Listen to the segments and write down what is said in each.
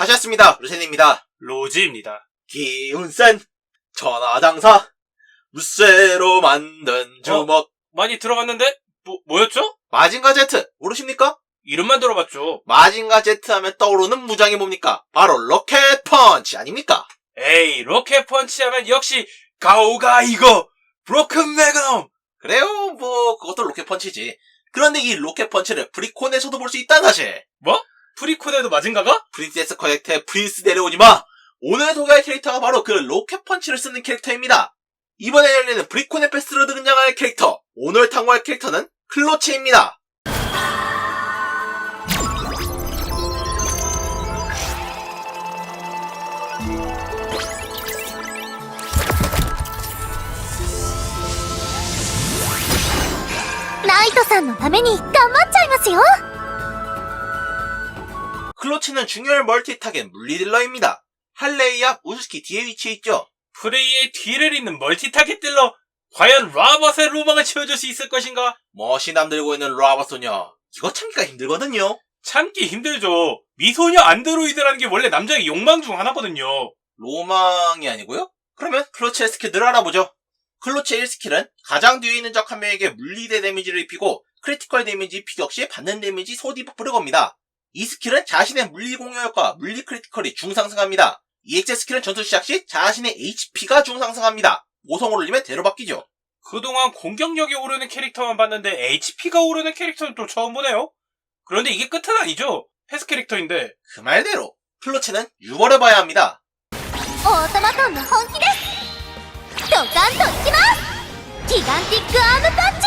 다시 왔습니다. 루센입니다. 로지입니다. 기운센 천하장사 무쇠로 만든 주먹 많이 들어봤는데 뭐 뭐였죠? 마징가 제트 모르십니까? 이름만 들어봤죠. 마징가 제트 하면 떠오르는 무장이 뭡니까? 바로 로켓 펀치 아닙니까? 에이 로켓 펀치 하면 역시 가오가 이거 브로큰 매그넘. 그래요 뭐 그것도 로켓 펀치지. 그런데 이 로켓 펀치를 브리콘에서도 볼 수 있다는 사실. 뭐? 프리콘에도 마징가가? 프린세스 커넥트의 프린스 내려오지 마! 오늘 소개할 캐릭터가 바로 그 로켓 펀치를 쓰는 캐릭터입니다. 이번에 열리는 브리콘의 패스로 등장할 캐릭터, 오늘 탐구할 캐릭터는 클로치입니다. 네ライトさんのために頑張っちゃいますよ 클로치는 중요한 멀티 타겟 물리딜러입니다. 할레이 앞 우스키 뒤에 위치해 있죠. 프레이의 뒤를 잇는 멀티 타겟들로 과연 라버스의 로망을 채워줄 수 있을 것인가? 멋이 남들고 있는 라바 소녀. 이거 참기가 힘들거든요. 참기 힘들죠. 미소녀 안드로이드라는 게 원래 남자의 욕망 중 하나거든요. 로망이 아니고요? 그러면 클로치의 스킬들을 알아보죠. 클로치의 1스킬은 가장 뒤에 있는 적 한 명에게 물리대 데미지를 입히고 크리티컬 데미지 피격 시 받는 데미지 소디 버프를 겁니다. 이 스킬은 자신의 물리 공격 효과, 물리 크리티컬이 중상승합니다. EX 스킬은 전투 시작 시 자신의 HP가 중상승합니다. 5성을 올리면 대로 바뀌죠. 그동안 공격력이 오르는 캐릭터만 봤는데 HP가 오르는 캐릭터는 또 처음 보네요. 그런데 이게 끝은 아니죠. 패스 캐릭터인데 그 말대로 클로치는 유벌을 봐야 합니다. オートマトンの本気ですドカンといきますギガンティックアームパンチ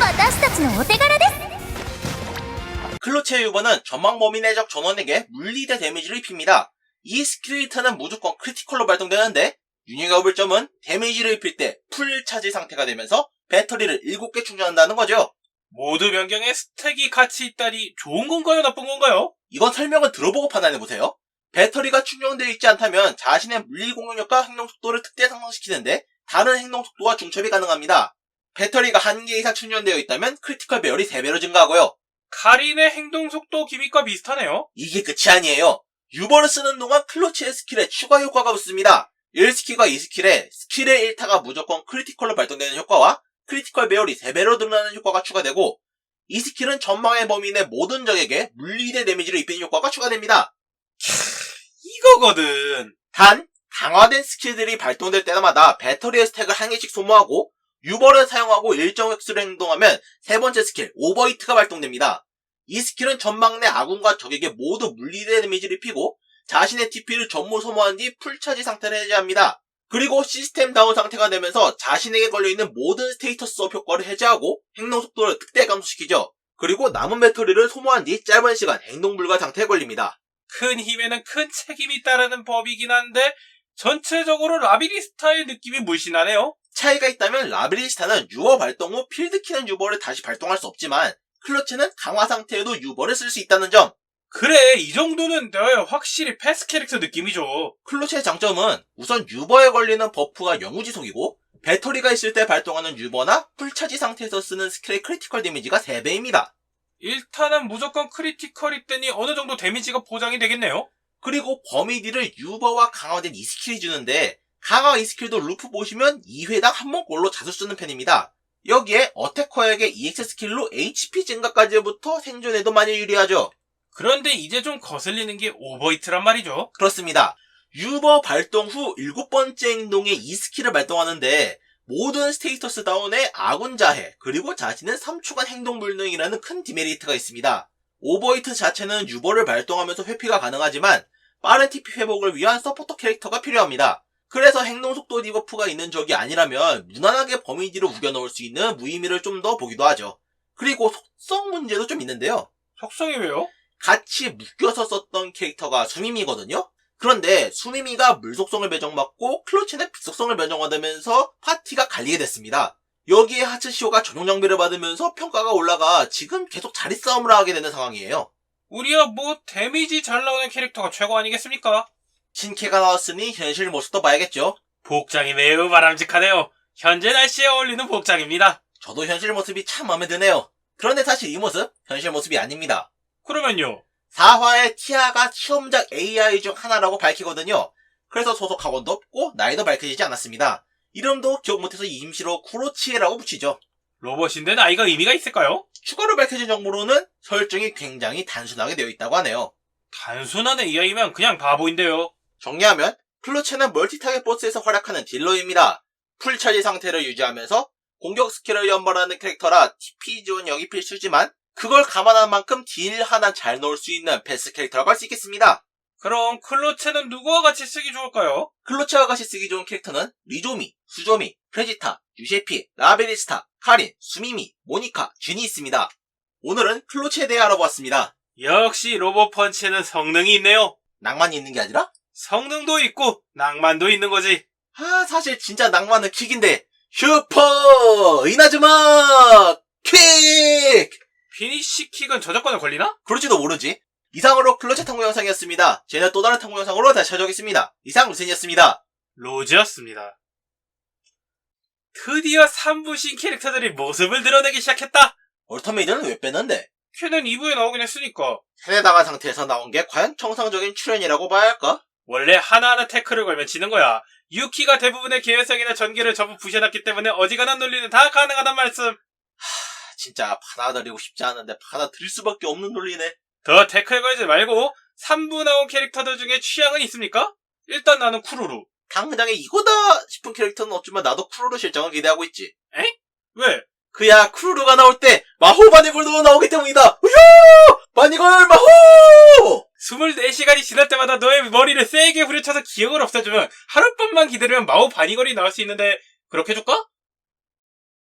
私たちのお手柄です 클로치의 유버는 전망 범위 내적 전원에게 물리대 데미지를 입힙니다. 이 스킬리터는 무조건 크리티컬로 발동되는데 유니가 없을 점은 데미지를 입힐 때 풀 차지 상태가 되면서 배터리를 7개 충전한다는 거죠. 모두 변경에 스택이 같이 있다니 좋은 건가요 나쁜 건가요? 이건 설명을 들어보고 판단해보세요. 배터리가 충전되어 있지 않다면 자신의 물리 공격력과 행동 속도를 특대 상승시키는데 다른 행동 속도와 중첩이 가능합니다. 배터리가 한개 이상 충전되어 있다면 크리티컬 배열이 3배로 증가하고요. 카린의 행동 속도 기믹과 비슷하네요. 이게 끝이 아니에요. 유버를 쓰는 동안 클로치의 스킬에 추가 효과가 붙습니다. 1스킬과 2스킬에 스킬의 1타가 무조건 크리티컬로 발동되는 효과와 크리티컬 배열이 3배로 늘어나는 효과가 추가되고 이 스킬은 전망의 범위 내 모든 적에게 물리대 데미지를 입히는 효과가 추가됩니다. 이거거든. 단 강화된 스킬들이 발동될 때마다 배터리의 스택을 한 개씩 소모하고 유버를 사용하고 일정 획수를 행동하면 세 번째 스킬 오버히트가 발동됩니다. 이 스킬은 전망 내 아군과 적에게 모두 물리대 데미지를 입히고 자신의 TP를 전부 소모한 뒤 풀차지 상태를 해제합니다. 그리고 시스템 다운 상태가 되면서 자신에게 걸려있는 모든 스테이터스 업 효과를 해제하고 행동 속도를 극대 감소시키죠. 그리고 남은 배터리를 소모한 뒤 짧은 시간 행동 불가 상태에 걸립니다. 큰 힘에는 큰 책임이 따르는 법이긴 한데 전체적으로 라비리스타의 느낌이 물씬하네요. 차이가 있다면 라브리스타는 유버 발동 후 필드 키는 유버를 다시 발동할 수 없지만 클러치는 강화 상태에도 유버를 쓸 수 있다는 점. 그래 이 정도는 네, 확실히 패스 캐릭터 느낌이죠. 클로치의 장점은 우선 유버에 걸리는 버프가 영우지속이고 배터리가 있을 때 발동하는 유버나 풀차지 상태에서 쓰는 스킬의 크리티컬 데미지가 3배입니다. 일단은 무조건 크리티컬이 뜨니 어느 정도 데미지가 보장이 되겠네요. 그리고 범위 딜을 유버와 강화된 이 스킬이 주는데 강화 이 스킬도 루프 보시면 2회당 한 번꼴로 자주 쓰는 편입니다. 여기에 어태커에게 EX 스킬로 HP 증가까지부터 생존에도 많이 유리하죠. 그런데 이제 좀 거슬리는 게 오버히트란 말이죠. 그렇습니다. 유버 발동 후 일곱 번째 행동에 이 스킬을 발동하는데 모든 스테이터스 다운에 아군 자해 그리고 자신은 3초간 행동 불능이라는 큰 디메리트가 있습니다. 오버히트 자체는 유버를 발동하면서 회피가 가능하지만 빠른 TP 회복을 위한 서포터 캐릭터가 필요합니다. 그래서 행동 속도 디버프가 있는 적이 아니라면 무난하게 범위디로 우겨넣을 수 있는 무의미를 좀 더 보기도 하죠. 그리고 속성 문제도 좀 있는데요. 속성이 왜요? 같이 묶여서 썼던 캐릭터가 수미미거든요? 그런데 수미미가 물속성을 배정받고 클로치는 빛속성을 배정받으면서 파티가 갈리게 됐습니다. 여기에 하츠시오가 전용 장비를 받으면서 평가가 올라가 지금 계속 자리 싸움을 하게 되는 상황이에요. 우리야 뭐 데미지 잘 나오는 캐릭터가 최고 아니겠습니까? 신캐가 나왔으니 현실 모습도 봐야겠죠. 복장이 매우 바람직하네요. 현재 날씨에 어울리는 복장입니다. 저도 현실 모습이 참 마음에 드네요. 그런데 사실 이 모습 현실 모습이 아닙니다. 그러면요. 4화의 티아가 시험작 AI 중 하나라고 밝히거든요. 그래서 소속 학원도 없고 나이도 밝혀지지 않았습니다. 이름도 기억 못해서 임시로 쿠로치에라고 붙이죠. 로봇인데 나이가 의미가 있을까요? 추가로 밝혀진 정보로는 설정이 굉장히 단순하게 되어 있다고 하네요. 단순한 AI면 그냥 바보인데요. 정리하면 클로체는 멀티타겟 보스에서 활약하는 딜러입니다. 풀차지 상태를 유지하면서 공격 스킬을 연발하는 캐릭터라 TP 지원력이 필수지만 그걸 감안한 만큼 딜 하나 잘 넣을 수 있는 패스 캐릭터라고 할 수 있겠습니다. 그럼 클로체는 누구와 같이 쓰기 좋을까요? 클로체와 같이 쓰기 좋은 캐릭터는 리조미, 수조미, 프레지타, 유셰피, 라베리스타, 카린, 수미미, 모니카, 쥔이 있습니다. 오늘은 클로체에 대해 알아보았습니다. 역시 로봇 펀치에는 성능이 있네요. 낭만이 있는 게 아니라 성능도 있고 낭만도 있는 거지. 아, 사실 진짜 낭만은 킥인데, 슈퍼! 이나즈마! 킥! 피니시 킥은 저작권에 걸리나? 그럴지도 모르지. 이상으로 클로체 탐구 영상이었습니다. 저희는 또 다른 탐구 영상으로 다시 찾아오겠습니다. 이상 루센이었습니다. 로즈였습니다. 드디어 3부 신 캐릭터들이 모습을 드러내기 시작했다. 얼터메이드는 왜 뺐는데? 큐는 2부에 나오긴 했으니까. 세뇌당한 상태에서 나온 게 과연 정상적인 출연이라고 봐야 할까? 원래 하나하나 태클을 걸면 지는 거야. 유키가 대부분의 계열성이나 전기를 전부 부셔놨기 때문에 어지간한 논리는 다 가능하단 말씀. 진짜 받아들이고 싶지 않은데 받아들일 수밖에 없는 논리네. 더 태클 걸지 말고 3부 나온 캐릭터들 중에 취향은 있습니까? 일단 나는 쿠루루. 당장에 이거다 싶은 캐릭터는 없지만 나도 쿠루루 실정을 기대하고 있지. 왜? 그야 쿠루루가 나올 때 마호 바니걸도 나오기 때문이다. 우효! 24 시간이 지날 때마다 너의 머리를 세게 후려쳐서 기억을 없애주면 하룻밤만 기다리면 마오 바니걸이 나올 수 있는데 그렇게 해줄까?